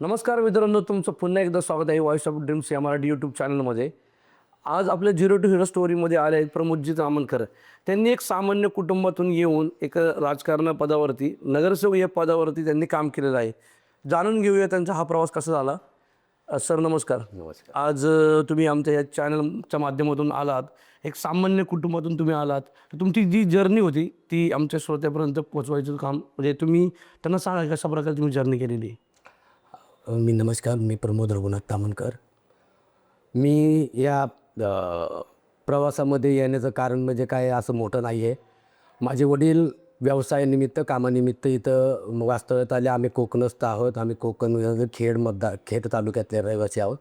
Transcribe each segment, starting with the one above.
नमस्कार मित्रांनो तुमचं पुन्हा एकदा स्वागत आहे वॉइस ऑफ ड्रीम्स या मराठी यूट्यूब चॅनलमध्ये आज आपल्या झिरो टू हिरो स्टोरीमध्ये आले आहेत प्रमोदजी तामणकर त्यांनी एक सामान्य कुटुंबातून येऊन एक राजकारण पदावरती नगरसेवक या पदावरती त्यांनी काम केलेलं आहे. जाणून घेऊया त्यांचा हा प्रवास कसा झाला. सर नमस्कार. नमस्कार. आज तुम्ही आमच्या या चॅनलच्या माध्यमातून आलात. एक सामान्य कुटुंबातून तुम्ही आलात. तर तुमची जी जर्नी होती ती आमच्या श्रोत्यापर्यंत पोचवायचं काम म्हणजे तुम्ही त्यांना सांगा कशा प्रकारे तुम्ही जर्नी केलेली? आहे मी नमस्कार मी प्रमोद रघुनाथ तामणकर. मी या प्रवासामध्ये येण्याचं कारण म्हणजे काय असं मोठं नाही आहे. माझे वडील व्यवसायानिमित्त कामानिमित्त इथं वास्तव्यात आले. आम्ही कोकणस्थ आहोत. आम्ही कोकण खेड मतदार खेड तालुक्यातले रहिवासी आहोत.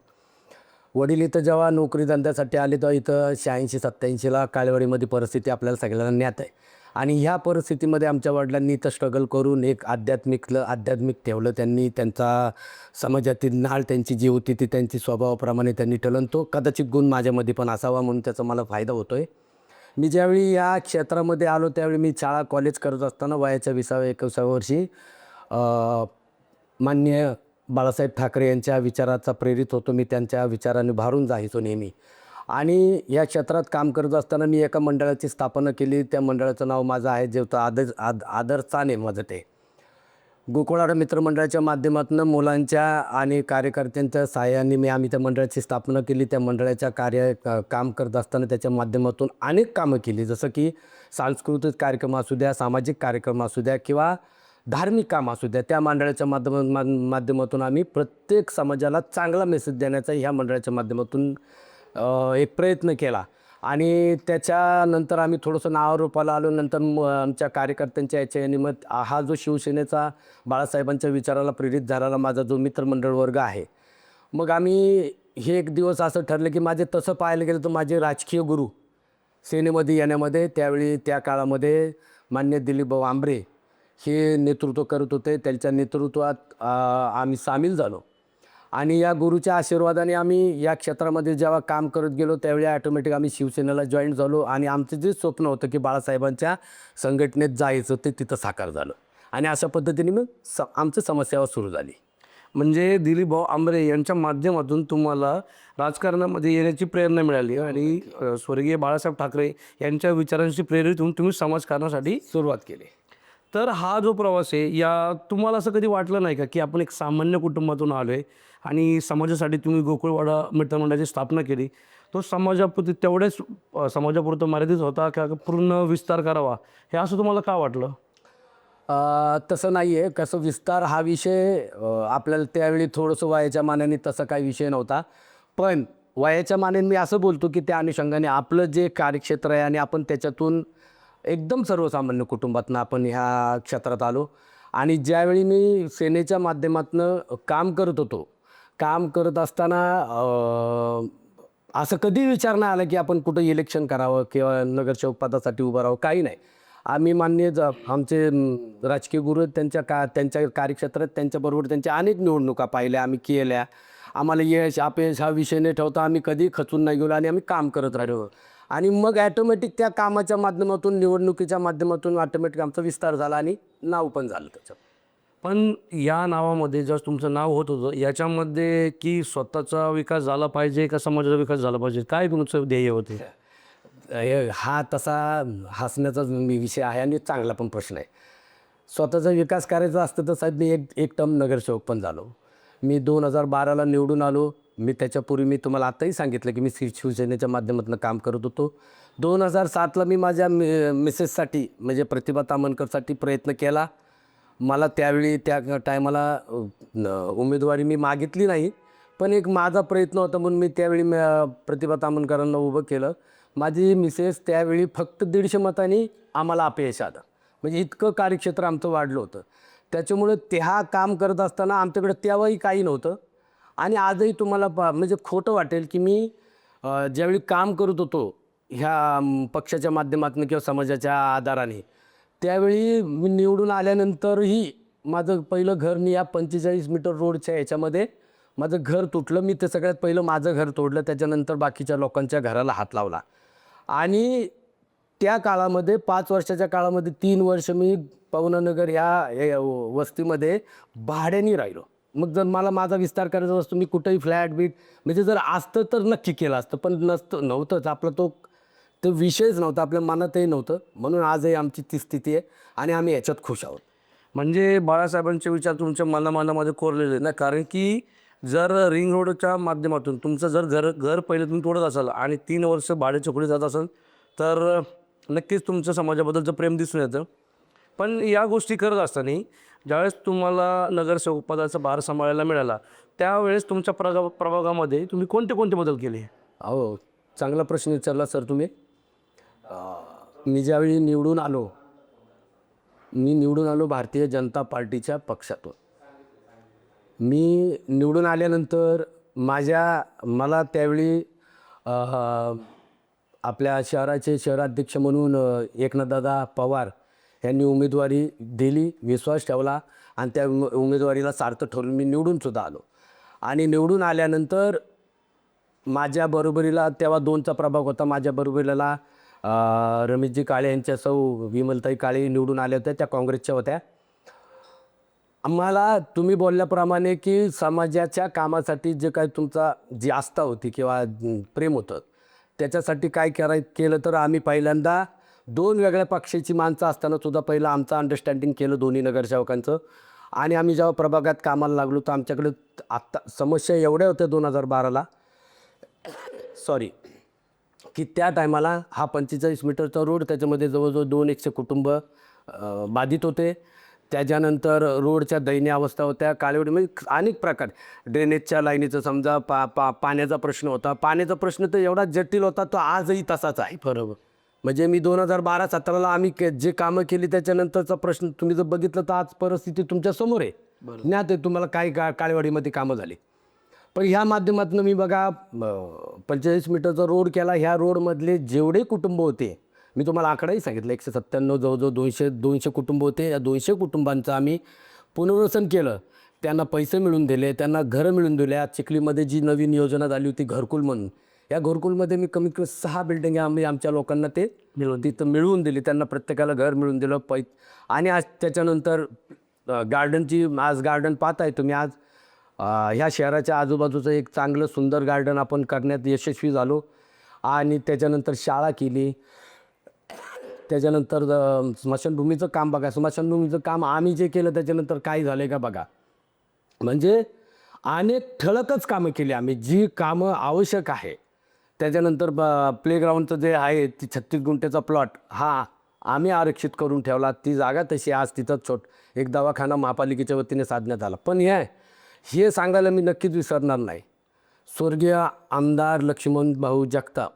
वडील इथं जेव्हा नोकरी धंद्यासाठी आले तेव्हा इथं शहाऐंशी सत्त्याऐंशीला कालवडीमध्ये परिस्थिती आपल्याला सगळ्यांना ज्ञात आहे. आणि ह्या परिस्थितीमध्ये आमच्या वडिलांनी इथं स्ट्रगल करून एक आध्यात्मिकलं आध्यात्मिक ठेवलं त्यांनी. त्यांचा समाजातील नाळ त्यांची जी होती ती त्यांची स्वभावाप्रमाणे त्यांनी ठेवलं. तो कदाचित गुण माझ्यामध्ये पण असावा म्हणून त्याचा मला फायदा होतो आहे मी ज्यावेळी या क्षेत्रामध्ये आलो त्यावेळी मी शाळा कॉलेज करत असताना वयाच्या विसाव्या एकविसाव्या वर्षी मान्य बाळासाहेब ठाकरे यांच्या विचाराचा प्रेरित होतो. मी त्यांच्या विचाराने भारून जायचो नेहमी. आणि या क्षेत्रात काम करत असताना मी एका मंडळाची स्थापना केली. त्या मंडळाचं नाव माझं आहे जे होतं आदर आद आदरचाने माझं ते. गोकुळारा मित्रमंडळाच्या माध्यमातून मुलांच्या आणि कार्यकर्त्यांच्या सहाय्याने मी आम्ही त्या मंडळाची स्थापना केली. त्या मंडळाच्या कार्य काम करत असताना त्याच्या माध्यमातून अनेक कामं केली. जसं की सांस्कृतिक कार्यक्रम असू द्या सामाजिक कार्यक्रम असू द्या किंवा धार्मिक काम असू द्या त्या मंडळाच्या माध्यमा मा- माध्यमातून आम्ही प्रत्येक समाजाला चांगला मेसेज देण्याचा ह्या मंडळाच्या माध्यमातून एक प्रयत्न केला. आणि त्याच्यानंतर आम्ही थोडंसं नावारूपाला आलो. नंतर आमच्या कार्यकर्त्यांच्या याच्या निमित्त मग हा जो शिवसेनेचा बाळासाहेबांच्या विचाराला प्रेरित झालेला माझा जो मित्रमंडळ वर्ग आहे मग आम्ही हे एक दिवस असं ठरलं की माझे तसं पाहायला गेलं तर माझे राजकीय गुरु सेनेमध्ये येण्यामध्ये त्यावेळी त्या काळामध्ये मान्य दिलीपभाऊ आंबरे हे नेतृत्व करत होते. त्यांच्या नेतृत्वात आम्ही सामील झालो. आणि या गुरुच्या आशीर्वादाने आम्ही या क्षेत्रामध्ये जेव्हा काम करत गेलो त्यावेळी ॲटोमॅटिक आम्ही शिवसेनेला जॉईन झालो आणि आमचं जे स्वप्न होतं की बाळासाहेबांच्या संघटनेत जायचं ते तिथं साकार झालं. आणि अशा पद्धतीने मग स आमचं समस्या सुरू झाली. म्हणजे दिलीप भाऊ आंबरे यांच्या माध्यमातून तुम्हाला राजकारणामध्ये येण्याची प्रेरणा मिळाली आणि स्वर्गीय बाळासाहेब ठाकरे यांच्या विचारांशी प्रेरित होऊन तुम्ही समाजकारणासाठी सुरुवात केली. तर हा जो प्रवास आहे या तुम्हाला असं कधी वाटलं नाही का की आपण एक सामान्य कुटुंबातून आलो आहे आणि समाजासाठी तुम्ही गोकुळवाडा मित्रमंडळाची स्थापना केली? तो समाजापुरती तेवढेच समाजापुरतं मर्यादित होता का पूर्ण विस्तार करावा? हे असं तुम्हाला का वाटलं? तसं नाही आहे कसं विस्तार हा विषय आपल्याला त्यावेळी थोडंसं वयाच्या मानाने तसा काही विषय नव्हता. पण वयाच्या मानाने मी असं बोलतो की त्या अनुषंगाने आपलं जे कार्यक्षेत्र आहे आणि आपण त्याच्यातून एकदम सर्वसामान्य कुटुंबातनं आपण ह्या क्षेत्रात आलो. आणि ज्यावेळी मी सेनेच्या माध्यमातून काम करत होतो काम करत असताना असं कधी विचार नाही आला की आपण कुठं इलेक्शन करावं किंवा नगरसेवक पदासाठी उभं राहावं काही नाही. आम्ही मान्य ज- आमचे राजकीय गुरु त्यांच्या का त्यांच्या कार्यक्षेत्रात त्यांच्याबरोबर त्यांच्या अनेक निवडणुका पाहिल्या आम्ही केल्या. आम्हाला यश अपयश हा विषय नाही ठेवता आम्ही कधी खचून नाही गेलो आणि आम्ही काम करत राहिलो. आणि मग ॲटोमॅटिक त्या कामाच्या माध्यमातून निवडणुकीच्या माध्यमातून ऑटोमॅटिक आमचा विस्तार झाला आणि नाव पण झालं त्याचं पण या नावामध्ये जर तुमचं नाव होत होतं याच्यामध्ये की स्वतःचा विकास झाला पाहिजे का समाजाचा विकास झाला पाहिजे? काय तुमचं ध्येय होते? हे- तसा हसण्याचाच मी विषय आहे आणि चांगला पण प्रश्न आहे. स्वतःचा विकास करायचा असतं तर साहेब मी एक एक टर्म नगरसेवक पण झालो. मी दोन हजार बाराला निवडून आलो. मी त्याच्यापूर्वी मी तुम्हाला आताही सांगितलं की मी शिव शिवसेनेच्या माध्यमातून काम करत होतो. दोन हजार सातला मी माझ्या मि मिसेससाठी म्हणजे प्रतिभा तामणकरसाठी प्रयत्न केला. मला त्यावेळी त्या टायमाला उमेदवारी मी मागितली नाही. पण एक माझा प्रयत्न होता म्हणून मी त्यावेळी प्रतिभा तामणकरांना उभं केलं. माझी मिसेस त्यावेळी फक्त दीडशे मतांनी आम्हाला अपयश आलं. म्हणजे इतकं कार्यक्षेत्र आमचं वाढलं होतं. त्याच्यामुळे त्या काम करत असताना आमच्याकडे तेव्हाही काही नव्हतं. आणि आजही तुम्हाला पा म्हणजे खोटं वाटेल की मी ज्यावेळी काम करत होतो ह्या पक्षाच्या माध्यमातून किंवा समाजाच्या आधाराने त्यावेळी मी निवडून आल्यानंतरही माझं पहिलं घर मी या पंचेचाळीस मीटर रोडच्या याच्यामध्ये माझं घर तुटलं. मी ते सगळ्यात पहिलं माझं घर तोडलं. त्याच्यानंतर बाकीच्या लोकांच्या घराला हात लावला. आणि त्या काळामध्ये पाच वर्षाच्या काळामध्ये तीन वर्ष मी पवनानगर ह्या वस्तीमध्ये भाड्याने राहिलो. मग जर मला माझा विस्तार करायचा असतो मी कुठेही फ्लॅट बीट म्हणजे जर असतं तर नक्की केलं असतं पण नसतं नव्हतंच. आपला तो तो विषयच नव्हता आपल्या मनातही नव्हतं. म्हणून आजही आमची ती स्थिती आहे आणि आम्ही याच्यात खुश आहोत. म्हणजे बाळासाहेबांचे विचार तुमच्या मनामनामध्ये कोरलेले आहेत ना? कारण की जर रिंग रोडच्या माध्यमातून तुमचं जर घर घर पहिले तुम्ही तोडत असाल आणि तीन वर्ष भाडे चोकडी जात असाल तर नक्कीच तुमचं समाजाबद्दलचं प्रेम दिसून येतं. पण या गोष्टी करत असताना ज्यावेळेस तुम्हाला नगरसेवकपदाचा भार सांभाळायला मिळाला त्यावेळेस तुमच्या प्रगा प्रभागामध्ये तुम्ही कोणते कोणते बदल केले? अहो चांगला प्रश्न विचारला सर तुम्ही. मी ज्यावेळी निवडून आलो मी निवडून आलो भारतीय जनता पार्टीच्या पक्षातून. मी निवडून आल्यानंतर माझ्या मला त्यावेळी आपल्या शहराचे शहराध्यक्ष म्हणून एकनाथदादा पवार यांनी उमेदवारी दिली विश्वास ठेवला आणि त्या उम- उमेदवारीला सार्थ ठरवून मी निवडूनसुद्धा आलो. आणि निवडून आल्यानंतर माझ्या बरोबरीला तेव्हा दोनचा प्रभाग होता. माझ्या बरोबरीला रमेशजी काळे यांच्या सौ विमलताई काळे निवडून आल्या होत्या त्या काँग्रेसच्या होत्या. आम्हाला तुम्ही बोलल्याप्रमाणे की समाजाच्या कामासाठी जे काय तुमचा जी आस्था होती किंवा प्रेम होतं त्याच्यासाठी काय कराय केलं तर आम्ही पहिल्यांदा दोन वेगळ्या पक्षाची माणसं असताना सुद्धा पहिलं आमचं अंडरस्टँडिंग केलं दोन्ही नगरसेवकांचं. आणि आम्ही जेव्हा प्रभागात कामाला लागलो तर आमच्याकडे आत्ता समस्या एवढ्या होत्या दोन हजार बाराला सॉरी की त्या टायमाला हा पंचेचाळीस मीटरचा रोड त्याच्यामध्ये जवळजवळ दोन एकशे कुटुंब बाधित होते. त्याच्यानंतर रोडच्या दयनीय अवस्था होत्या काळेवडी म्हणजे अनेक प्रकार. ड्रेनेजच्या लाईनीचं समजा पा पा पाण्याचा प्रश्न होता. पाण्याचा प्रश्न तर एवढा जटिल होता तो आजही तसाच आहे बरोबर म्हणजे मी दोन हजार बारा सतराला आम्ही के जे कामं केली त्याच्यानंतरचा प्रश्न तुम्ही जर बघितलं तर आज परिस्थिती तुमच्यासमोर आहे. ज्ञात आहे तुम्हाला काय का काळेवाडीमध्ये कामं झाली. पण ह्या माध्यमातून मी बघा पंचेचाळीस मीटरचा रोड केला. ह्या रोडमधले जेवढे कुटुंब होते मी तुम्हाला आकडाही सांगितलं एकशे सत्त्याण्णव जवळजवळ दोनशे दोनशे कुटुंब होते. या दोनशे कुटुंबांचं आम्ही पुनर्वसन केलं. त्यांना पैसे मिळून दिले त्यांना घरं मिळून दिले आज चिखलीमध्ये जी नवीन योजना झाली होती घरकुल म्हणून या घरकुलमध्ये मी कमीत कमी सहा बिल्डिंग आम्ही आमच्या लोकांना ते मिळवून तिथं मिळवून दिली. त्यांना प्रत्येकाला घर मिळून दिलं. पै आणि आज त्याच्यानंतर गार्डनची आज गार्डन पाहताय तुम्ही. आज ह्या शहराच्या आजूबाजूचं एक चांगलं सुंदर गार्डन आपण करण्यात यशस्वी झालो. आणि त्याच्यानंतर शाळा केली. त्याच्यानंतर स्मशानभूमीचं काम बघा. स्मशानभूमीचं काम आम्ही जे केलं त्याच्यानंतर काय झालं का बघा. म्हणजे अनेक ठळकच कामं केली आम्ही. जी कामं आवश्यक आहे. त्याच्यानंतर ब प्लेग्राऊंडचं जे आहे ती छत्तीस गुंठ्याचा प्लॉट हा आम्ही आरक्षित करून ठेवला. ती जागा तशी आज तिथं छोट एक दवाखाना महापालिकेच्या वतीने साधण्यात आला. पण हे हे सांगायला मी नक्कीच विसरणार नाही. स्वर्गीय आमदार लक्ष्मण भाऊ जगताप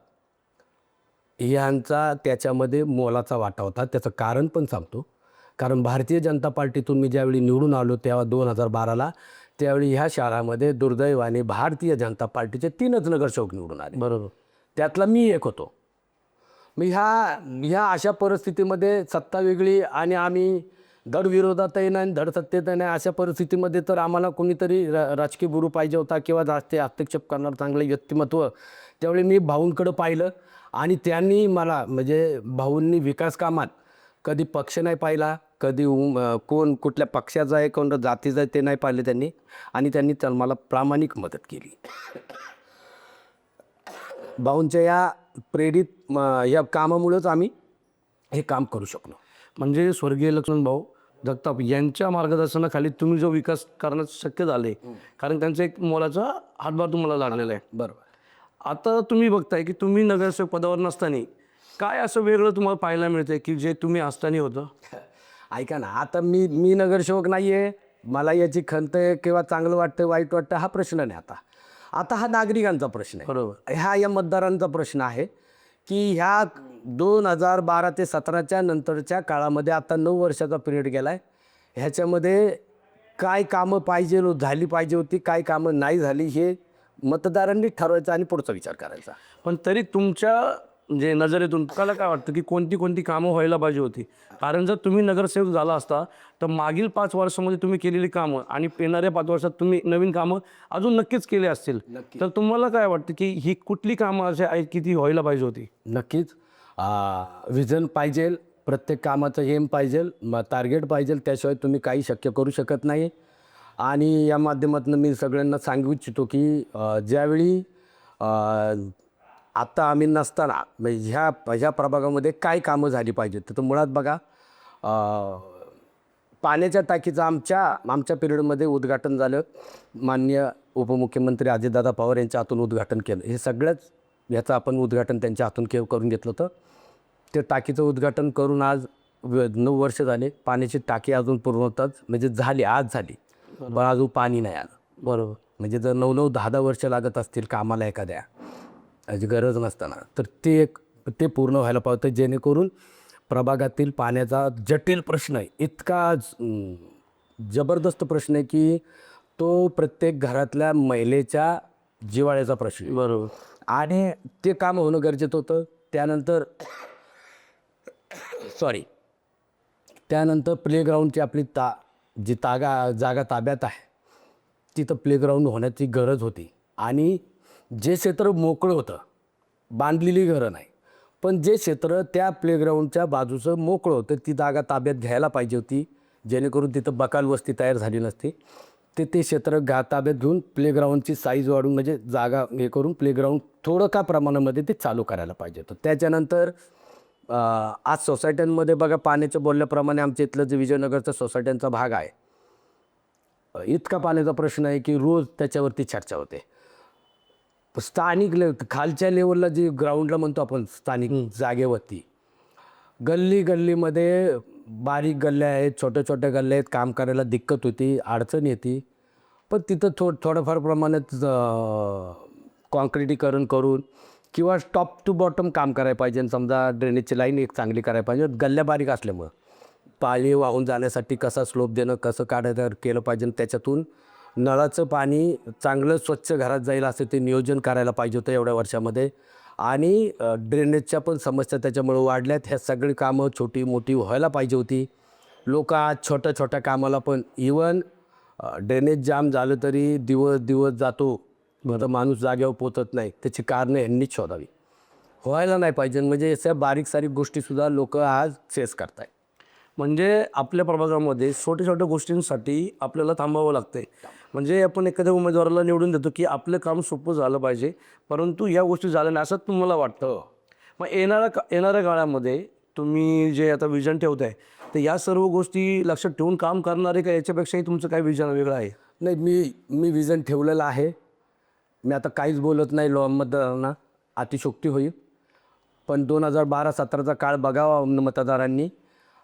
यांचा त्याच्यामध्ये मोलाचा वाटा होता. त्याचं कारण पण सांगतो. कारण भारतीय जनता पार्टीतून मी ज्यावेळी निवडून आलो तेव्हा दोन हजार बाराला त्यावेळी ह्या शहरामध्ये दुर्दैवाने भारतीय जनता पार्टीचे तीनच नगरसेवक निवडून आले. बरोबर. त्यातला मी एक होतो. मग ह्या ह्या अशा परिस्थितीमध्ये सत्ता वेगळी आणि आम्ही धड विरोधातही नाही धड सत्तेतही नाही. अशा परिस्थितीमध्ये तर आम्हाला कोणीतरी रा राजकीय गुरु पाहिजे होता किंवा जास्त हस्तक्षेप करणार चांगलं व्यक्तिमत्व त्यावेळी मी भाऊंकडं पाहिलं आणि त्यांनी मला म्हणजे भाऊंनी विकास कामात कधी पक्ष नाही पाहिला कधी कोण कुठल्या पक्षाचा आहे कोण जातीचा आहे ते नाही पाहिले त्यांनी. आणि त्यांनी तर मला प्रामाणिक मदत केली. भाऊंच्या या प्रेरित या कामामुळेच आम्ही हे काम करू शकलो. म्हणजे स्वर्गीय लक्ष्मण भाऊ जगताप यांच्या मार्गदर्शनाखाली तुम्ही जो विकास करणं शक्य झाले कारण त्यांचा एक मोलाचा हातभार तुम्हाला लागलेला आहे. बरोबर. आता तुम्ही बघताय की तुम्ही नगरसेवक पदावर नसताना काय असं वेगळं तुम्हाला पाहायला मिळतंय की जे तुम्ही असताना होतं? ऐका ना आता मी मी नगरसेवक नाही आहे मला याची खंत आहे किंवा चांगलं वाटतं वाईट वाटतं हा प्रश्न नाही आता. आता हा नागरिकांचा प्रश्न आहे. बरोबर. ह्या या मतदारांचा प्रश्न आहे की ह्या दोन हजार बारा ते सतराच्या नंतरच्या काळामध्ये आता नऊ वर्षाचा पिरियड गेला आहे ह्याच्यामध्ये काय कामं पाहिजे झाली पाहिजे होती काय कामं नाही झाली हे मतदारांनी ठरवायचं आणि पुढचा विचार करायचा. पण तरी तुमच्या जे नजरेतून. तुम्हाला काय वाटतं की कोणती कोणती कामं व्हायला पाहिजे होती? कारण जर तुम्ही नगरसेवक झाला असता तर मागील पाच वर्षामध्ये तुम्ही केलेली कामं आणि येणाऱ्या पाच वर्षात तुम्ही नवीन कामं अजून नक्कीच केले असतील. तर तुम्हाला काय वाटतं की ही कुठली कामं अशी आहेत की ती व्हायला पाहिजे होती? नक्कीच. विजन पाहिजे प्रत्येक कामाचं एम पाहिजे म टार्गेट पाहिजे त्याशिवाय तुम्ही काही शक्य करू शकत नाही. आणि या माध्यमातून मी सगळ्यांना सांगू इच्छितो की ज्यावेळी आत्ता आम्ही नसताना म्हणजे ह्या ह्या प्रभागामध्ये काय कामं झाली पाहिजेत? तर मुळात बघा पाण्याच्या टाकीचं आमच्या आमच्या पिरियडमध्ये उद्घाटन झालं. माननीय उपमुख्यमंत्री अजितदादा पवार यांच्या हातून उद्घाटन केलं. हे सगळ्याच याचं आपण उद्घाटन त्यांच्या हातून के करून घेतलं होतं. ते टाकीचं उद्घाटन करून आज नऊ वर्ष झाले. पाण्याची टाकी अजून पूर्णतच म्हणजे झाली आज झाली. पण अजून पाणी नाही आलं बरोबर. म्हणजे जर नऊ नऊ दहा दहा वर्ष लागत असतील कामाला एखाद्या याची गरज नसताना. तर ते एक ते पूर्ण व्हायला पावतं जेणेकरून प्रभागातील पाण्याचा जटिल प्रश्न आहे. इतका जबरदस्त प्रश्न आहे की तो प्रत्येक घरातल्या महिलेच्या जिवाळ्याचा प्रश्न बरोबर. आणि ते काम होणं गरजेचं होतं. त्यानंतर सॉरी त्यानंतर प्लेग्राऊंडची आपली ता जी तागा जागा ताब्यात आहे तिथं प्लेग्राऊंड होण्याची गरज होती. आणि जे क्षेत्र मोकळं होतं बांधलेली घरं नाही पण जे क्षेत्र त्या प्लेग्राऊंडच्या बाजूचं मोकळं होतं ती जागा ताब्यात घ्यायला पाहिजे होती जेणेकरून तिथं बकाल वस्ती तयार झाली नसती. ते ते क्षेत्र घा ताब्यात घेऊन प्लेग्राऊंडची साईज वाढून म्हणजे जागा हे करून प्लेग्राऊंड थोडं का प्रमाणामध्ये ते चालू करायला पाहिजे होतं. त्याच्यानंतर आज सोसायट्यांमध्ये बघा पाण्याचं बोलल्याप्रमाणे आमच्या इथलं जे विजयनगरचा सोसायट्यांचा भाग आहे इतका पाण्याचा प्रश्न आहे की रोज त्याच्यावरती चर्चा होते. स्थानिक लेव खालच्या लेवलला जे ग्राउंडला म्हणतो आपण स्थानिक जागेवरती गल्ली गल्लीमध्ये बारीक गल्ल्या आहेत छोट्या छोट्या गल्ल्या आहेत काम करायला दिक्कत होती अडचण येते. पण तिथं थो थोडंफार प्रमाणात कॉन्क्रिटीकरण करून किंवा टॉप टू बॉटम काम करायला पाहिजे. समजा ड्रेनेजची लाईन एक चांगली करायला पाहिजे. गल्ल्या बारीक असल्यामुळं. पाणी वाहून जाण्यासाठी कसा स्लोप देणं कसं काढायचं केलं पाहिजे त्याच्यातून नळाचं पाणी चांगलं स्वच्छ घरात जाईल असं ते नियोजन करायला पाहिजे होतं एवढ्या वर्षामध्ये. आणि ड्रेनेजच्या पण समस्या त्याच्यामुळे वाढल्यात. ह्या सगळी कामं छोटी मोठी व्हायला पाहिजे होती. लोक आज छोट्या छोट्या कामाला पण इवन ड्रेनेज जाम झालं तरी दिवस दिवस जातो. तर माणूस जागेवर पोचत नाही. त्याची कारणं यांनीच शोधावी. व्हायला नाही पाहिजे. म्हणजे अशा बारीक सारीक गोष्टीसुद्धा लोक आज फेस करताय म्हणजे आपल्या प्रभागामध्ये छोट्या छोट्या गोष्टींसाठी आपल्याला थांबावं लागतंय. म्हणजे आपण एखाद्या उमेदवाराला निवडून देतो की आपलं काम सोपं झालं पाहिजे परंतु या गोष्टी झाल्या नाही असं तुम्हाला वाटतं? मग येणाऱ्या का येणाऱ्या काळामध्ये तुम्ही जे आता विजन ठेवताय तर या सर्व गोष्टी लक्षात ठेवून काम करणारे का याच्यापेक्षाही तुमचं काय विजन वेगळं आहे? नाही मी मी विजन ठेवलेलं आहे. मी आता काहीच बोलत नाही लॉ मतदारांना अतिशोक्ती होईल. पण दोन हजार बारा सतराचा काळ बघावा मतदारांनी.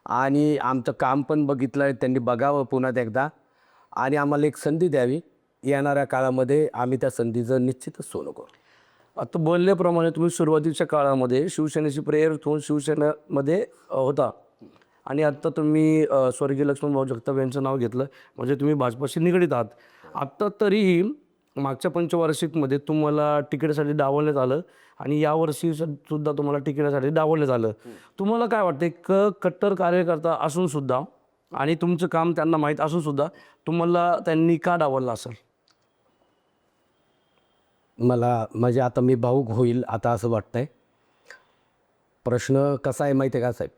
आणि आमचं काम पण बघितलं आहे त्यांनी बघावं पुन्हा एकदा. आणि आम्हाला एक संधी द्यावी. येणाऱ्या काळामध्ये आम्ही त्या संधीचं निश्चितच सोनं करू. आता बोलल्याप्रमाणे तुम्ही सुरुवातीच्या काळामध्ये शिवसेनेची प्रेयर ठेवून शिवसेनेमध्ये होता. आणि आत्ता तुम्ही स्वर्गीय लक्ष्मण भाऊ जगताप यांचं नाव घेतलं. म्हणजे तुम्ही भाजपाशी निगडीत आहात. आत्ता तरीही मागच्या पंचवार्षिकमध्ये तुम्हाला तिकिटासाठी डावलण्यात आलं. आणि यावर्षी सुद्धा तुम्हाला तिकिटासाठी डावलण्यात आलं. तुम्हाला काय वाटतं एक कट्टर कार्यकर्ता असून सुद्धा आणि तुमचं काम त्यांना माहीत असून सुद्धा तुम्हाला त्यांनी का डावललं असेल? मला म्हणजे आता मी भाऊक होईल आता असं वाटतंय. प्रश्न कसा आहे माहिती आहे का साहेब?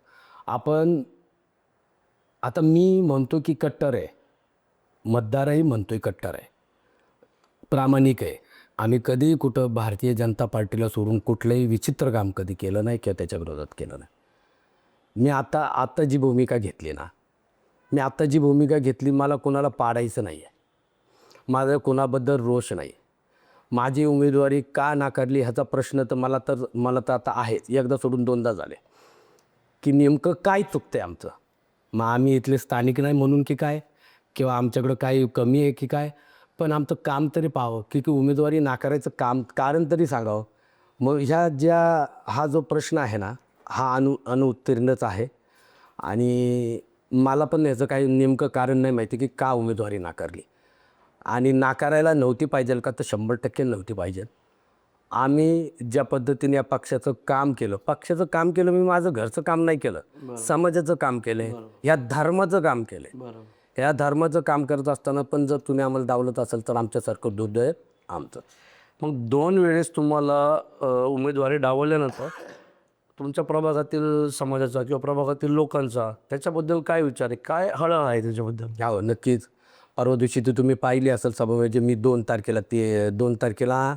आपण आता मी म्हणतो की कट्टर आहे. मतदारही म्हणतोय कट्टर आहे. प्रामाणिक आहे. आम्ही कधी कुठं भारतीय जनता पार्टीला सोडून कुठलंही विचित्र काम कधी केलं नाही किंवा त्याच्या विरोधात केलं नाही. मी आता आत्ता जी भूमिका घेतली ना मी आत्ता जी भूमिका घेतली मला कोणाला पाडायचं नाही आहे माझं कोणाबद्दल रोष नाही. माझी उमेदवारी का नाकारली ह्याचा प्रश्न तर मला तर मला तर आता आहेच. एकदा सोडून दोनदा झाले. की नेमकं काय चुकतं आहे आमचं? मग आम्ही इथले स्थानिक नाही म्हणून की काय? किंवा आमच्याकडं काही कमी आहे की काय? पण आमचं काम तरी पाहावं. की की उमेदवारी नाकारायचं काम कारण तरी सांगावं. मग ह्या ज्या हा जो प्रश्न आहे ना हा अनु अनुत्तीर्णच आहे. आणि मला पण याचं काही नेमकं कारण नाही माहिती की का उमेदवारी नाकारली. आणि नाकारायला नव्हती पाहिजे का तर शंभर टक्के नव्हती पाहिजे आम्ही ज्या पद्धतीने या पक्षाचं काम केलं पक्षाचं काम केलं मी माझं घरचं काम नाही केलं समाजाचं काम केलं या धर्माचं काम केलं या धर्माचं काम करत असताना पण जर तुम्ही आम्हाला डावलत असेल तर आमच्यासारखं दुर्दैव आमचं. मग दोन वेळेस तुम्हाला उमेदवारी डावलल्यानंतर तुमच्या प्रभागातील समाजाचा किंवा प्रभागातील लोकांचा त्याच्याबद्दल काय विचार आहे? काय हळहळ आहे त्याच्याबद्दल? हो नक्कीच. परवा दिवशी ती तुम्ही पाहिली असेल सभा म्हणजे मी दोन तारखेला ते दोन तारखेला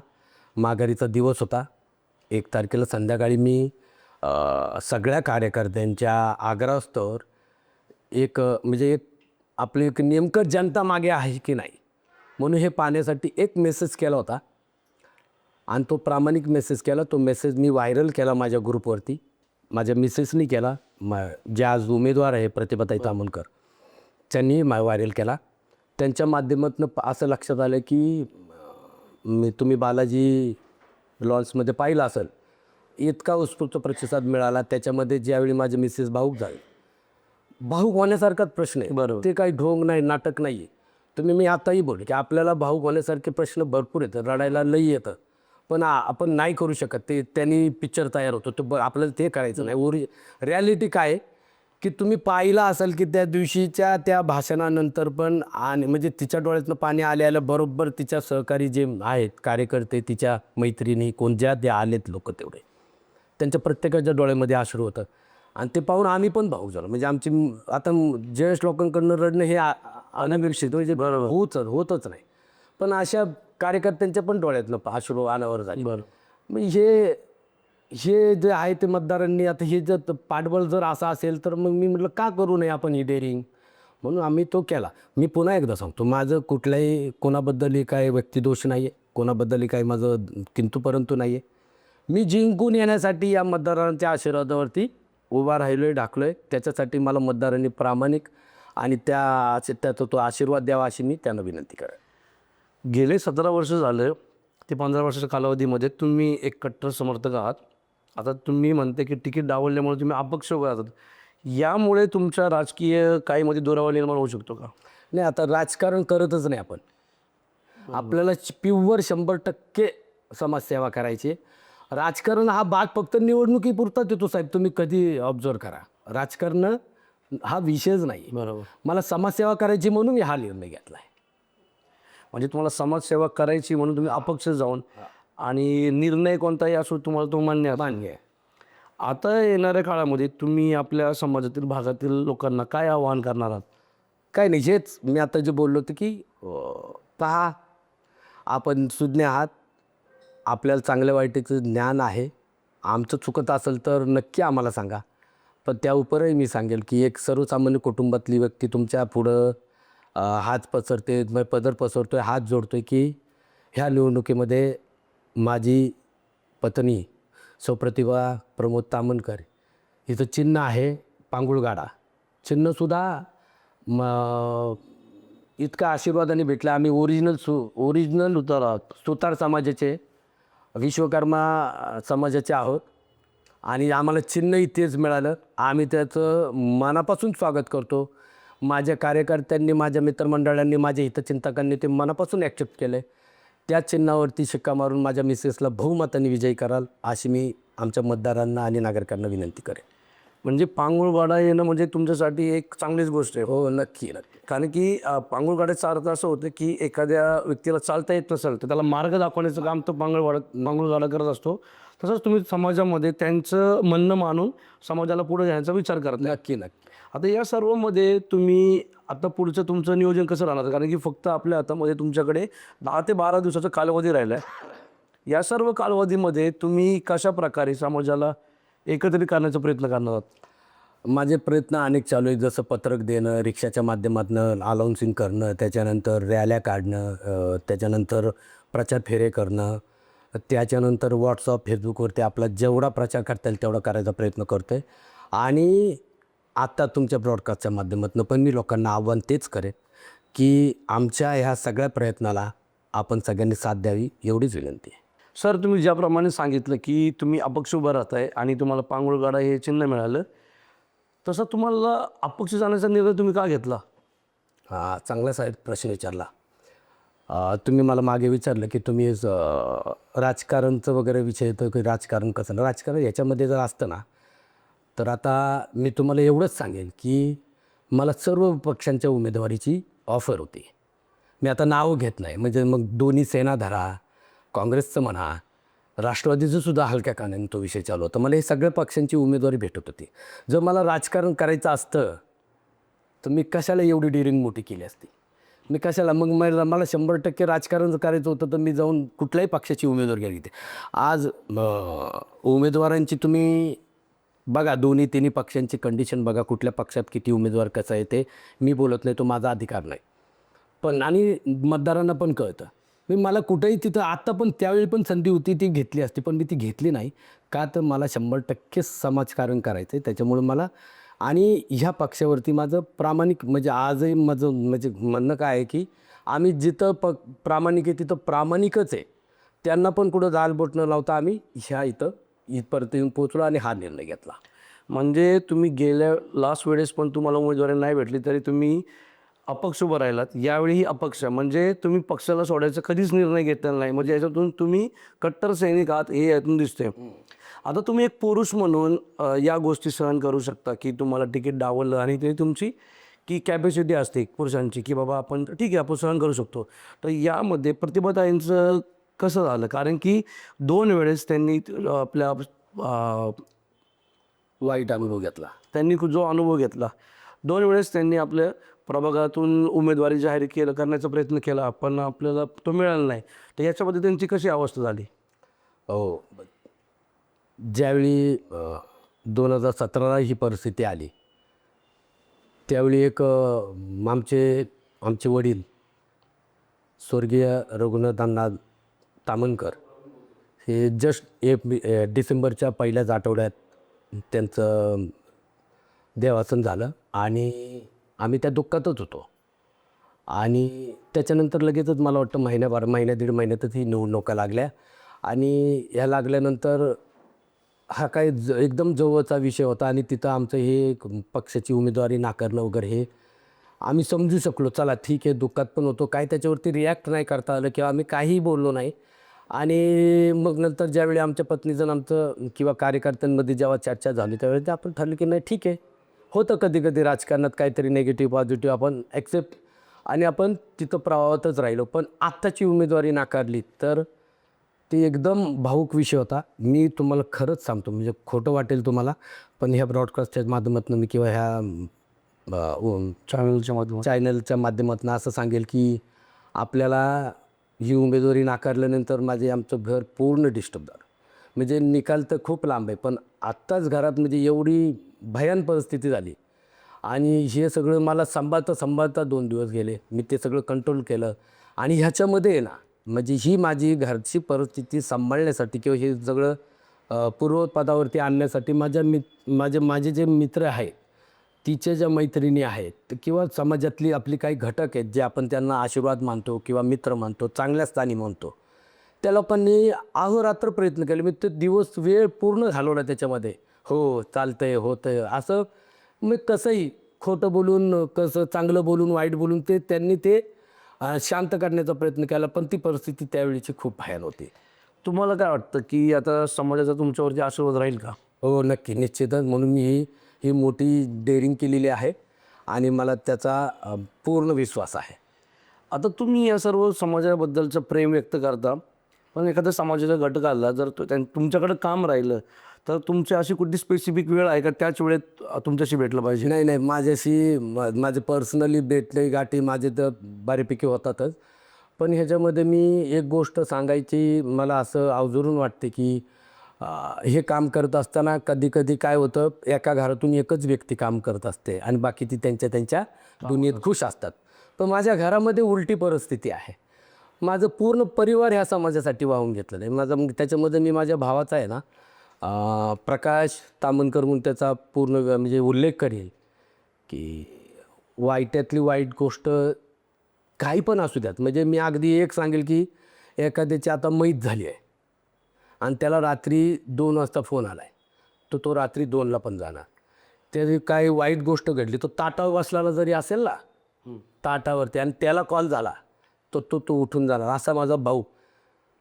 माघारीचा दिवस होता. एक तारखेला संध्याकाळी मी सगळ्या कार्यकर्त्यांच्या आग्रहास्तवर एक म्हणजे एक आपली एक नेमकं जनता मागे आहे की नाही? म्हणून हे पाहण्यासाठी एक मेसेज केला होता. आणि तो प्रामाणिक मेसेज केला. तो मेसेज मी व्हायरल केला माझ्या ग्रुपवरती माझ्या मिसेसनी केला. मा जे आज उमेदवार आहे प्रतिभाताई तामणकर त्यांनी मा व्हायरल केला. त्यांच्या माध्यमातून असं लक्षात आलं की मी तुम्ही बालाजी लॉन्समध्ये पाहिलं असेल. इतका उत्स्फूर्त प्रतिसाद मिळाला. त्याच्यामध्ये ज्यावेळी माझे मिसेस भाऊक झाले. भाऊक होण्यासारखाच प्रश्न आहे. बरोबर. ते काही ढोंग नाही नाटक नाही आहे तुम्ही मी आताही बोलले की आपल्याला भाऊक होण्यासारखे प्रश्न भरपूर येतात. रडायला लई येतं. पण आपण नाही करू शकत. ते त्यांनी पिक्चर तयार होतो. तो ब आपल्याला ते करायचं नाही. ओरि रिॲलिटी काय की तुम्ही पाहिलं असाल की त्या दिवशीच्या त्या भाषणानंतर पण आणि म्हणजे तिच्या डोळ्यातनं पाणी आले आलं बरोबर तिच्या सहकारी जे आहेत कार्यकर्ते तिच्या मैत्रिणी कोण ज्या त्या आलेत लोक तेवढे. त्यांच्या प्रत्येकाच्या डोळ्यामध्ये अश्रू होतं आणि ते पाहून आम्ही पण भाऊक झालो. म्हणजे आमची आता ज्येष्ठ लोकांकडनं रडणं हे अनपेक्षित. म्हणजे बरोबर. होच होतच नाही. पण अशा कार्यकर्त्यांच्या पण डोळ्यातनं प- अश्रू अनावर झाले. बरं. मग हे हे जे आहे ते मतदारांनी आता हे जर पाठबळ जर असं असेल तर मग मी म्हटलं का करू नये आपण ही डेअरिंग म्हणून आम्ही तो केला. मी पुन्हा एकदा सांगतो माझं कुठल्याही कोणाबद्दलही काय व्यक्तिदोष नाही आहे कोणाबद्दलही काही माझं किंतु परंतु नाही आहे मी जिंकून येण्यासाठी या मतदारांच्या आशीर्वादावरती उभा राहिलो आहे ढाकलो आहे त्याच्यासाठी मला मतदारांनी प्रामाणिक आणि त्या त्याचा तो आशीर्वाद द्यावा अशी मी त्यांना विनंती करेन. गेले सतरा वर्ष झालं ते पंधरा वर्षाच्या कालावधीमध्ये तुम्ही एक कट्टर समर्थक आहात. आता तुम्ही म्हणते की तिकीट डावलल्यामुळे तुम्ही अपक्ष उभे राहतात यामुळे तुमच्या राजकीय काहीमध्ये दुरावा निर्माण होऊ शकतो का? नाही आता राजकारण करतच नाही आपण. आपल्याला प्युअर शंभर टक्के समाजसेवा करायची आहे. राजकारण हा भाग फक्त निवडणुकीपुरताच येतो साहेब. तुम्ही कधी ऑब्झर्व करा. राजकारण हा विषयच नाही. बरोबर. मला समाजसेवा करायची म्हणून मी हा निर्णय घेतला आहे म्हणजे तुम्हाला समाजसेवा करायची म्हणून तुम्ही अपक्ष जाऊन आणि निर्णय कोणताही असो तुम्हाला तो मान्य आहे. मान्य आहे. आता येणाऱ्या काळामध्ये तुम्ही आपल्या समाजातील भागातील लोकांना काय आवाहन करणार आहात? काय नाही हेच मी आता जे बोललो होतं की पहा आपण सुज्ञ आहात. आपल्याला चांगल्या वाईटीचं ज्ञान आहे. आमचं चुकत असेल तर नक्की आम्हाला सांगा. पण त्या उपरही मी सांगेल की एक सर्वसामान्य कुटुंबातली व्यक्ती तुमच्या पुढं हात पसरते मग पदर पसरतोय हात जोडतोय की ह्या निवडणुकीमध्ये माझी पत्नी सौप्रतिभा प्रमोद तामणकर हिचं चिन्ह आहे पांगुळगाडा. चिन्हसुद्धा म इतका आशीर्वादाने भेटला. आम्ही ओरिजिनल सु ओरिजिनल उतार सुतार समाजाचे विश्वकर्मा समाजाचे आहोत. आणि आम्हाला चिन्हही तेच मिळालं. आम्ही त्याचं मनापासून स्वागत करतो. माझ्या कार्यकर्त्यांनी माझ्या मित्रमंडळांनी माझ्या हितचिंतकांनी ते मनापासून ॲक्सेप्ट केलं आहे त्या चिन्हावरती शिक्का मारून माझ्या मिसेसला बहुमताने विजयी कराल अशी मी आमच्या मतदारांना आणि नागरिकांना विनंती करेन. म्हणजे पांगुळवाडा येणं म्हणजे तुमच्यासाठी एक चांगलीच गोष्ट आहे. हो नक्की नक्की. कारण की अ, पांगुळगाड्याचा अर्थ असं होतं की एखाद्या व्यक्तीला चालता येत नसेल तर त्याला मार्ग दाखवण्याचं काम तो पांगुळवाडा पांगुळगाडा करत असतो. तसंच तुम्ही समाजामध्ये त्यांचं म्हणणं मानून समाजाला पुढे जाण्याचा विचार करत नक्की नक्की. आता या सर्वमध्ये तुम्ही आता पुढचं तुमचं नियोजन कसं राहणार? कारण की फक्त आपल्या हातामध्ये तुमच्याकडे दहा ते बारा दिवसाचा कालावधी राहिला आहे या सर्व कालावधीमध्ये तुम्ही कशा प्रकारे समाजाला एकत्रित करण्याचा प्रयत्न करणार आहात? माझे प्रयत्न अनेक चालू आहेत. जसं पत्रक देणं रिक्षाच्या माध्यमातून अलाउन्सिंग करणं त्याच्यानंतर रॅल्या काढणं त्याच्यानंतर प्रचार फेरे करणं त्याच्यानंतर व्हॉट्सअप फेसबुकवरती आपला जेवढा प्रचार करता येईल तेवढा करायचा प्रयत्न करतो आहे आणि आत्ता तुमच्या ब्रॉडकास्टच्या माध्यमातून पण मी लोकांना आव्हान तेच करेन की आमच्या ह्या सगळ्या प्रयत्नाला आपण सगळ्यांनी साथ द्यावी एवढीच विनंती आहे. सर तुम्ही ज्याप्रमाणे सांगितलं की तुम्ही अपक्ष उभं राहताय आणि तुम्हाला पांगुळगाडा हे चिन्ह मिळालं तसं तुम्हाला अपक्ष जाण्याचा निर्णय तुम्ही का घेतला? हा चांगला साहेब प्रश्न विचारला. तुम्ही मला मागे विचारलं की तुम्ही राजकारणचं वगैरे विषय येतो की राजकारण कसं? राजकारण याच्यामध्ये जर असतं ना तर आता मी तुम्हाला एवढंच सांगेन की मला सर्व पक्षांच्या उमेदवारीची ऑफर होती. मी आता नाव घेत नाही. म्हणजे मग दोन्ही सेना धरा काँग्रेसचं म्हणा राष्ट्रवादीचं सुद्धा हलक्या कानाने तो विषय चालू होता. मला हे सगळ्या पक्षांची उमेदवारी भेटत होती. जर मला राजकारण करायचं असतं तर मी कशाला एवढी डिरिंग मोठी केली असती? मी कशाला? मग मला मला शंभर टक्के राजकारण जर करायचं होतं तर मी जाऊन कुठल्याही पक्षाची उमेदवार घेते ते आज उमेदवारांची तुम्ही बघा दोन्ही तिन्ही पक्षांची कंडिशन बघा कुठल्या पक्षात किती उमेदवार कसं आहे ते. मी बोलत नाही तो माझा अधिकार नाही. पण आणि मतदारांना पण कळतं. मी मला कुठेही तिथं आत्ता पण त्यावेळी पण संधी होती ती घेतली असती पण मी ती घेतली नाही. का तर मला शंभर टक्के समाजकारण करायचं आहे त्याच्यामुळे मला आणि ह्या पक्षावरती माझं प्रामाणिक म्हणजे आजही माझं म्हणजे म्हणणं काय आहे की आम्ही जिथं प प्रामाणिक आहे तिथं प्रामाणिकच आहे. त्यांना पण कुठं जाल बोट न लावता आम्ही ह्या इथं इथपर्यंत येऊन पोहोचलो आणि हा निर्णय घेतला. म्हणजे तुम्ही गेल्या लास्ट वेळेस पण तुम्हाला उमेदवारी नाही भेटली तरी तुम्ही अपक्ष उभं राहिलात. यावेळीही अपक्ष. म्हणजे तुम्ही पक्षाला सोडायचा कधीच निर्णय घेतलेला नाही. म्हणजे याच्यातून तुम्ही कट्टर सैनिक आहात हे यातून दिसते आता तुम्ही एक पुरुष म्हणून या गोष्टी सहन करू शकता की तुम्हाला तिकीट डावललं आणि ते तुमची की कॅपॅसिटी असते पुरुषांची की बाबा आपण ठीक आहे आपण सहन करू शकतो. तर यामध्ये प्रतिभाताईंचं कसं झालं? कारण की दोन वेळेस त्यांनी आपल्या वाईट अनुभव घेतला. त्यांनी जो अनुभव घेतला. दोन वेळेस त्यांनी आपल्या प्रभागातून उमेदवारी जाहीर केलं करण्याचा प्रयत्न केला पण आपल्याला तो मिळाला नाही. तर याच्यामध्ये त्यांची कशी अवस्था झाली? हो ज्यावेळी दोन हजार सतराला ही परिस्थिती आली त्यावेळी एक आमचे आमचे वडील स्वर्गीय रघुनाथांना तामणकर हे जस्ट एक डिसेंबरच्या पहिल्याच आठवड्यात त्यांचं देवासन झालं आणि आम्ही त्या दुःखातच होतो. आणि त्याच्यानंतर लगेचच मला वाटतं महिन्याभर महिन्या दीड महिन्यातच ही निवडणुका लागल्या. आणि ह्या लागल्यानंतर हा काय ज एकदम जवळचा विषय होता आणि तिथं आमचं हे पक्षाची उमेदवारी नाकारणं वगैरे हे आम्ही समजू शकलो चला ठीक आहे दुःखात पण होतो. काय त्याच्यावरती रिॲक्ट नाही करता आलं किंवा आम्ही काहीही बोललो नाही. आणि मग नंतर ज्यावेळी आमच्या पत्नीचं आमचं किंवा कार्यकर्त्यांमध्ये जेव्हा चर्चा झाली त्यावेळी ते आपण ठरलं की नाही ठीक आहे. होतं कधी कधी राजकारणात काहीतरी नेगेटिव्ह पॉझिटिव्ह आपण ॲक्सेप्ट आणि आपण तिथं प्रवाहातच राहिलो. पण आत्ताची उमेदवारी नाकारली तर ते एकदम भाऊक विषय होता. मी तुम्हाला खरंच सांगतो म्हणजे खोटं वाटेल तुम्हाला पण ह्या ब्रॉडकास्टच्या माध्यमातून मी किंवा ह्या चॅनलच्या माध्यमातून. चॅनलच्या माध्यमातून असं सांगेल की आपल्याला ही उमेदवारी नाकारल्यानंतर माझे आमचं घर पूर्ण डिस्टर्ब झालं. म्हणजे निकाल तर खूप लांब आहे पण आत्ताच घरात म्हणजे एवढी भयान परिस्थिती झाली. आणि हे सगळं मला सांभाळता सांभाळता दोन दिवस गेले. मी ते सगळं कंट्रोल केलं. आणि ह्याच्यामध्ये ना म्हणजे ही माझी घरची परिस्थिती सांभाळण्यासाठी किंवा हे सगळं पूर्वपदावरती आणण्यासाठी माझ्या मित माझे माझे जे मित्र आहेत तिचे ज्या मैत्रिणी आहेत किंवा समाजातली आपली काही घटक आहेत जे आपण त्यांना आशीर्वाद मानतो किंवा मित्र मानतो चांगल्या स्थानी मानतो त्या लोकांनी अहोरात्र प्रयत्न केले. मी ते दिवस वेळ पूर्ण घालवला त्याच्यामध्ये. हो चालतंय होतंय. असं मग कसंही खोटं बोलून कसं चांगलं बोलून वाईट बोलून ते त्यांनी ते शांत करण्याचा प्रयत्न केला पण ती परिस्थिती त्यावेळीची खूप भयान होती. तुम्हाला काय वाटतं की आता समाजाचा तुमच्यावरती आशीर्वाद राहील का? हो नक्की निश्चितच. म्हणून मी ही ही मोठी डेअरिंग केलेली आहे आणि मला त्याचा पूर्ण विश्वास आहे. आता तुम्ही या सर्व समाजाबद्दलचं प्रेम व्यक्त करता पण एखाद्या समाजाच्या घटकाला जर तो त्यां तुमच्याकडे काम राहिलं तर तुमची अशी कुठली स्पेसिफिक वेळ आहे का? त्याच वेळेत तुमच्याशी भेटलं पाहिजे. नाही नाही माझ्याशी म- माझे पर्सनली भेटले गाठी माझे तर बऱ्यापैकी होतातच. पण ह्याच्यामध्ये मी एक गोष्ट सांगायची मला असं अवजरून वाटते की हे काम करत असताना कधी कधी काय होतं एका घरातून एकच व्यक्ती काम करत असते आणि बाकी ती त्यांच्या त्यांच्या दुनियेत खुश असतात. पण माझ्या घरामध्ये उलटी परिस्थिती आहे. माझं पूर्ण परिवार ह्या समाजासाठी वाहून घेतलेलं आहे. माझा मग त्याच्यामध्ये मी माझ्या भावाचा आहे ना प्रकाश तामणकर म्हणून त्याचा पूर्ण म्हणजे उल्लेख करेल की वाईटातली वाईट गोष्ट काही पण असू द्यात. म्हणजे मी अगदी एक सांगेल की एखाद्याची आता मैत झाली आहे. आणि त्याला रात्री दोन वाजता फोन आला आहे तर तो रात्री दोनला पण जाणार. त्याची काही वाईट गोष्ट घडली तो ताटावर बसलेला जरी असेल ना ताटावरती आणि त्याला कॉल झाला तर तो तो उठून जाणार. असा माझा भाऊ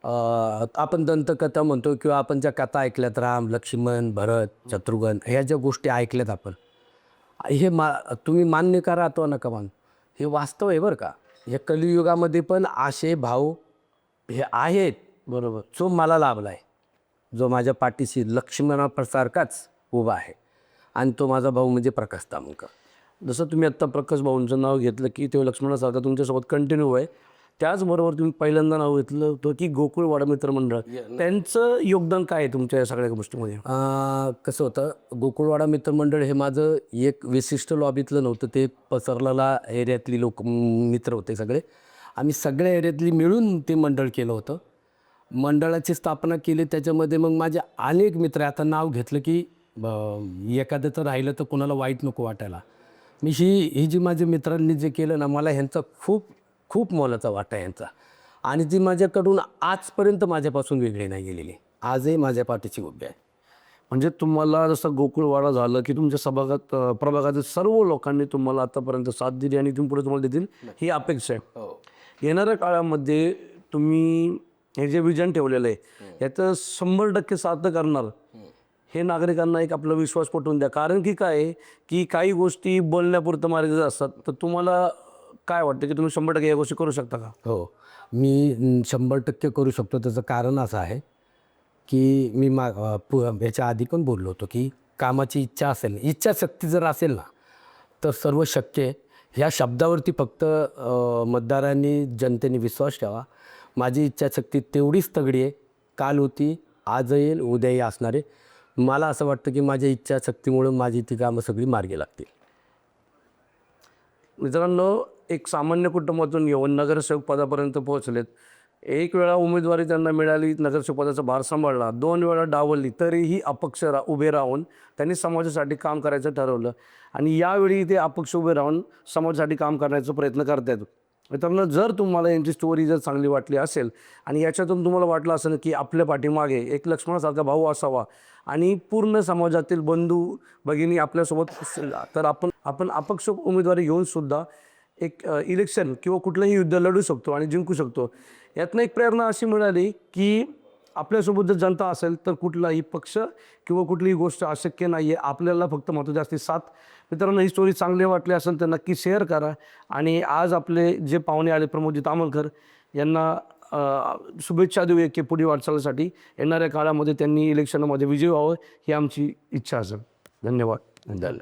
आपण दंतकथा म्हणतो किंवा आपण ज्या कथा ऐकल्यात राम लक्ष्मण भरत शत्रुघ्न ह्या ज्या गोष्टी ऐकल्यात आपण हे मा तुम्ही मान्य करा तो नका मान. हे वास्तव आहे बरं का. या कलियुगामध्ये पण असे भाऊ हे आहेत. बरोबर. जो मला लाभला आहे जो माझ्या पाठीशी लक्ष्मणासारखाच उभा आहे. आणि तो माझा भाऊ म्हणजे प्रकाश तामणकर जसं तुम्ही आत्ता प्रकाश भाऊंचं नाव घेतलं की ते लक्ष्मणासारखा तुमच्यासोबत कंटिन्यू आहे. त्याचबरोबर तुम्ही पहिल्यांदा नाव घेतलं होतं की गोकुळवाडा मित्रमंडळ त्यांचं योगदान काय आहे तुमच्या या सगळ्या गोष्टीमध्ये? कसं होतं गोकुळवाडा मित्रमंडळ हे माझं एक विशिष्ट लॉबीतलं नव्हतं. ते पसरलेला एरियातली लोक मित्र होते सगळे. आम्ही सगळ्या एरियातली मिळून ते मंडळ केलं होतं. मंडळाची स्थापना केली त्याच्यामध्ये मग माझे अनेक मित्र आहे. आता नाव घेतलं की ब- एखाद्याचं राहिलं तर कोणाला वाईट नको वाटायला. मी ही ही जी माझ्या मित्रांनी जे केलं ना मला ह्यांचा खूप खूप मोलाचा वाटा यांचा आणि ती माझ्याकडून आजपर्यंत माझ्यापासून वेगळी नाही गेलेली. आजही माझ्या पाठीची उभी आहे. म्हणजे तुम्हाला जसं गोकुळवाडा झालं की तुमच्या सभागात प्रभागातील सर्व लोकांनी तुम्हाला आतापर्यंत साथ दिली आणि तुम्ही पुढे तुम्हाला देतील ही अपेक्षा आहे. येणाऱ्या काळामध्ये तुम्ही हे जे विजन ठेवलेलं आहे याचं शंभर टक्के साध्य करणार. हे नागरिकांना एक आपला विश्वास पटवून द्या. कारण की काय की काही गोष्टी बोलण्यापुरतं मार्ग असतात. तर तुम्हाला काय वाटतं की तुम्ही शंभर टक्के या गोष्टी करू शकता का? हो. मी शंभर टक्के करू शकतो. त्याचं कारण असं आहे की मी मा ह्याच्या आधी पण बोललो होतो की कामाची इच्छा असेल इच्छाशक्ती जर असेल ना तर सर्व शक्य ह्या शब्दावरती फक्त मतदारांनी जनतेने विश्वास ठेवा. माझी इच्छाशक्ती तेवढीच तगडी आहे. काल होती आज येईल उद्याही असणार आहे. मला असं वाटतं की माझ्या इच्छाशक्तीमुळं माझी ती कामं सगळी मार्गी लागतील. मित्रांनो एक सामान्य कुटुंबातून येऊन नगरसेवक पदापर्यंत पोहोचलेत. एक वेळा उमेदवारी त्यांना मिळाली नगरसेवक पदाचा भार सांभाळला. दोन वेळा डावलली तरीही अपक्ष रा उभे राहून त्यांनी समाजासाठी काम करायचं ठरवलं. आणि यावेळी ते अपक्ष उभे राहून समाजासाठी काम करण्याचा प्रयत्न करतायत. मित्रांनो जर तुम्हाला यांची स्टोरी जर चांगली वाटली असेल आणि याच्यातून तुम्हाला वाटलं असेल की आपल्या पाठीमागे एक लक्ष्मणासारखा भाऊ असावा आणि पूर्ण समाजातील बंधू भगिनी आपल्यासोबत तर आपण आपण अपक्ष उमेदवारी घेऊन सुद्धा एक इलेक्शन किंवा कुठलंही युद्ध लढू शकतो आणि जिंकू शकतो. यातनं एक प्रेरणा अशी मिळाली की आपल्यासोबत जर जनता असेल तर कुठलाही पक्ष किंवा कुठलीही गोष्ट अशक्य नाही आहे आपल्याला फक्त महत्त्वाची असते साथ. मित्रांनो ही स्टोरी चांगली वाटली असेल तर नक्की शेअर करा. आणि आज आपले जे पाहुणे आले प्रमोदजी तामलकर यांना शुभेच्छा देऊया की पुढील वाटचालीसाठी. येणाऱ्या काळामध्ये त्यांनी इलेक्शनमध्ये विजय व्हावं ही आमची इच्छा असेल. धन्यवाद. धन्यवाद.